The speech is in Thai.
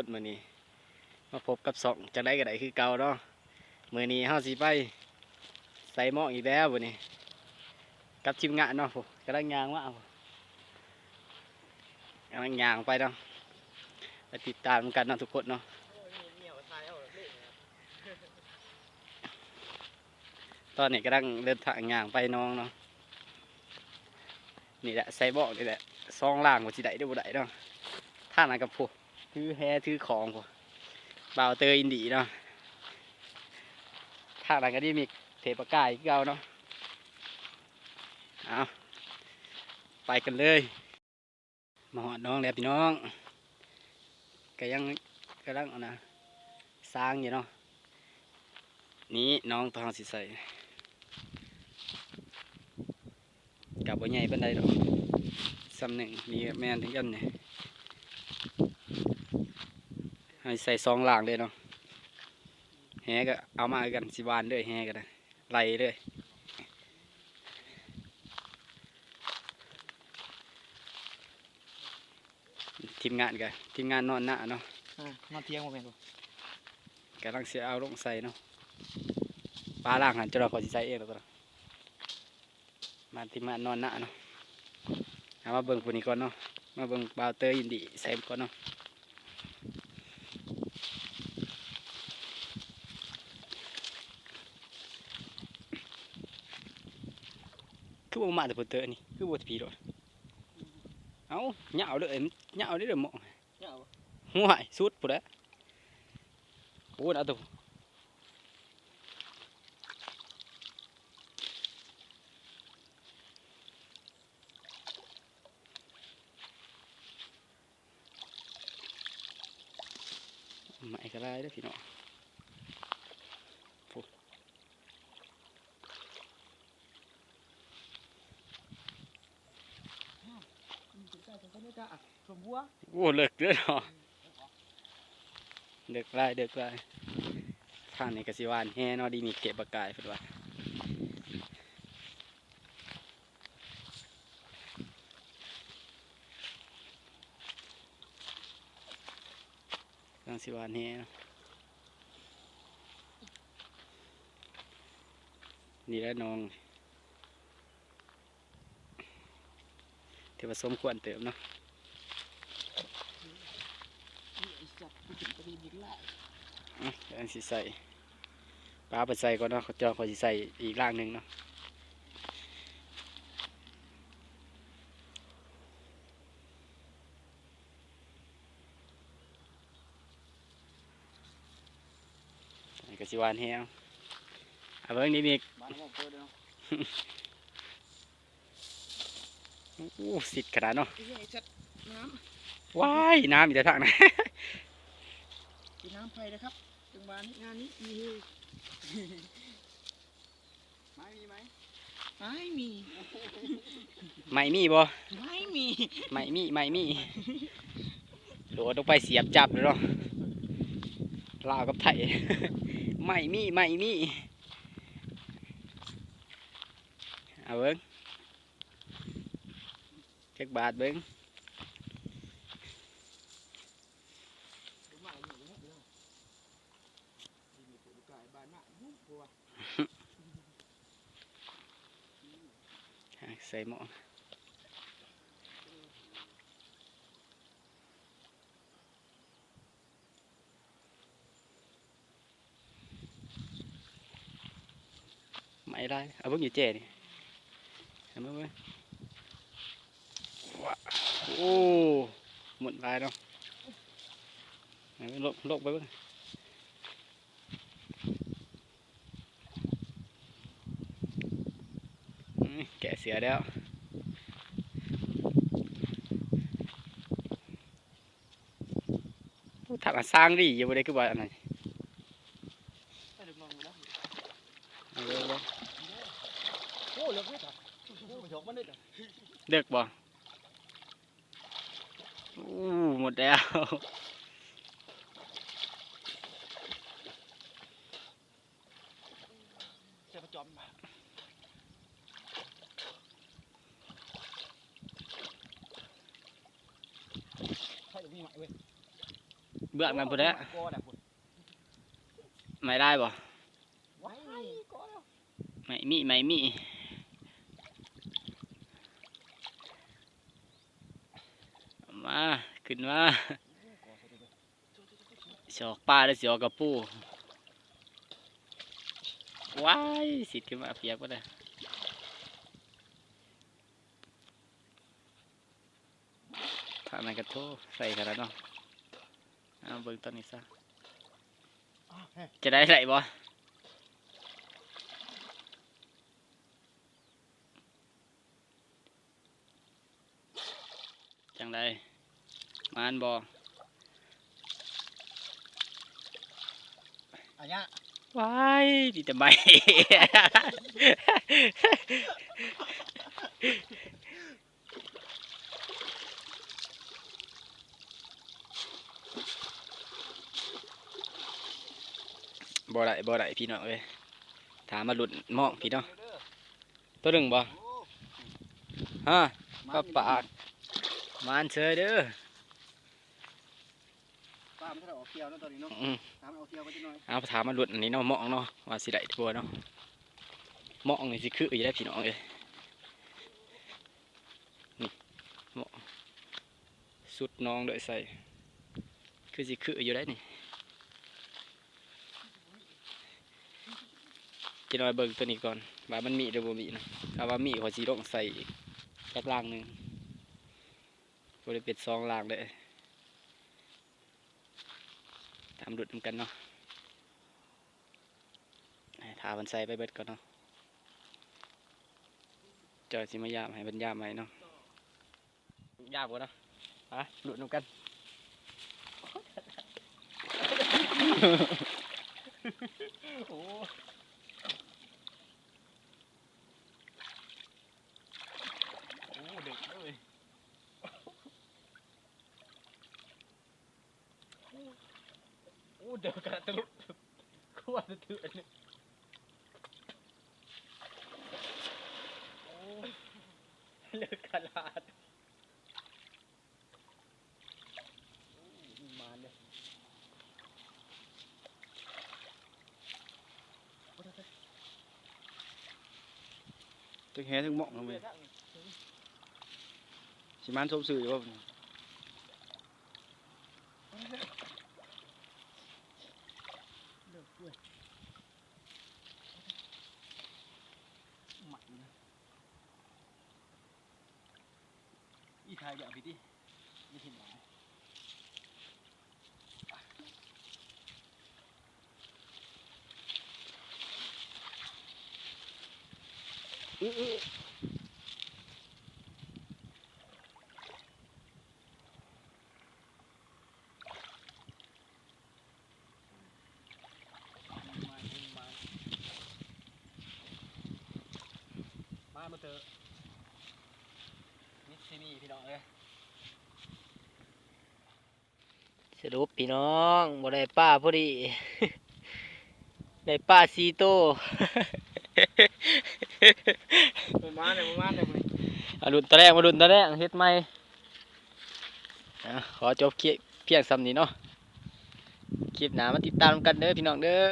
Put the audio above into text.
คนมื้อนี้มาพบกับสองจังได้ก็ได้คือเก่าเนาะมื้อนี้เฮาสิไปใส่หม้ออีกแล้วมื้อนี้ กับทีมงานเนาะผมกำลังย่างมากำลังย่างไปเนาะไปติดตามกันเนาะทุกคนเนาะตอนนี้กำลังเดินทางย่างไปน้องเนาะนี่แหละใส่เบอกนี่แหละซองล่างว่าสิได้หรือบ่ได้เนาะท่านั้นกับพวก ถือแฮถือของพวกบ่าเตยอินดีเนาะทางหลังก็ได้มีเทปกายเก่าเนาะเอาไปกันเลย มาหอดน้องแล้วพี่น้องก็ยังกำลังนะสร้างอยู่เนาะนี้น้องทองสิใสกับว่าใหญ่เป็นใดดอกสำหนึ่งนี่แมนถึงกันเนี่ย ให้ใส่ซองล่างเลยเนาะแฮก็เอามากันสิบานเลยแฮก็ได้ไล่เลยทีมงานกันทีมงานนอนหน้าเนาะนอนเที่ยงมาเป็นบ่กำลังเสียเอาลงใส่เนาะปลาล่างหันจะเราขอสิใส่เองแล้วก็มาทีมงานนอนหน้าเนาะเอามาเบิ่งผู้นี้ก่อนเนาะมาเบิ่งบาวเตอร์ยินดีใส่ก่อนเนาะ คือบ่ มาแต่เพิ่นเตอนี่คือบ่ผีโดดเอ้าเหยาเด้อเหยาเด้อเด้อหมอเนี่ยบ่ห่วยสุดพุ่นแหละโอ้ยเอาตัวไม่ก็ได้เด้อพี่น้อง วโอ้เลิกเด้อเนาะเลิกไล่เลิกไล่ทางในกสิวานแฮ่นาะดีมีเก็บปากกายเพิ่นว่าทางสิวานแฮ่นี่แหละน้องถือว่าสมควรเติมเนาะ จับไปถึงประเด็น อีกแล้วอะเดี๋ยวอันสิใส่ปลาไปใส่ก่อนเนาะเขาเจอเขาสิใส่อีกล่างหนึ่งเนาะอันนี้ก็สิหวานแฮวเอาเบิ่งนี่มีบ้านเราเปิดเนาะอู้สิดขนาดเนาะไอ้เหี้ยไอ้จัดน้ว้ายน้ำอีกแต่ทางนะำกินน้ำไผ่นะครับจังหวะนี้งานนี้มีไม้มีไหมไม่มีไม่มีบ่ไม่มีไม่มีไม่มีโดดลงไปเสียบจับเลยเนาะลาวกับไทยไม่มีไม่มีเอาเบิ้งเช็คบาทเบิ้ง อะใส่หม้อไม่ได้เอาเบิ่งอยู่เจนี่เห็นไหมเว้ยว้าโอ้หมดลายเนาะไหนเบิ่งลบลบไปเบิ่งอืมแกะเสือแล้วโอ้ถักอันสร้างดีอยู่บ่ได้คือว่าอันไหนไปดึงลงแล้วเอาเบิ่งเบิ่งโอ้เลิกเลยจ้ะโอ้มันฉกมันเลยจ้ะเด็กบ่อู้หมดแล้วเจ้าประจอมมาใช่หรือไม่ไหว เว้ยเบื่อกันพุ่นแหล้วก็ได้พุ่นไม่ได้บ่ว้ายก็แล้วไม่มีไม่มีเอามาขึ้นมาสอกปลาแล้วสิออกกระปูว้ายสิขึ้นมาเปียกบ่ได้ ถ้ามันกระโทใส่กันแล้วเนาะเอาเบิ่งตอนนี้ซะอ้าวเฮ้ยจะได้ไหลบ่จังไดมานบ่อันเนี้ยว้ายดีแต่ใบ บ่ได้บ่ได้พี่น้องเอ้ยถามมาหลุดหมองพี่น้องตัวหนึ่งบ่ฮะก็ปากมานเชยเด้อปลามันถ้าออกเที่ยวเนาะตอนนี้เนาะอืมตามเอาเที่ยวไปจังหน่อยเอาถามมาหลุดอันนี้เนาะหมองเนาะว่าสิได้บัวเนาะหมองนี่สิคืออยู่ได้พี่น้องเอ้ยนี่หมองสุดน้องเลยใส่คือสิคืออยู่ได้นี่ จะน้อยเบิ่งตัวนี้ก่อนว่ามันมีหรือบ่มีนะถ้าว่ามีขอสิลงใส่อีกจักล่างหนึ่งบ่ได้เป็ดสองล่างเลยตามดุดนำกันเนาะทามันใส่ไปเบิดก่อนเนาะจอยสิมายามให้บรรยามใหม่เนาะยากบ่เนาะไปดุดนำกันโอ้โอ้เด็กเลย โอ้ เดี๋ยวกระตุกขวดถืออันนี้โอ้เลือกกระลาดมาเลยตึงแฮตึงหมองลงไปสิมันสมสื่ออยู่บ่ เลิกด้วยหมัดนะอีทายอย่างพี่ดิไม่เห็นหรอ อื้ออื้อ มามาเถอะมิดซีนี่พี่น้องเอ้ยสรุปพี่น้องบ่ได้ป้าพอดี ได้ป้าซีโต มาเลยมาเลยมาดุนตะแรกมาดุนตะแรกเฮ็ดไม่ขอจบเพียงซ้ำนี้เนาะคลิปหน้ามาติดตามกันเด้อพี่น้องเด้อ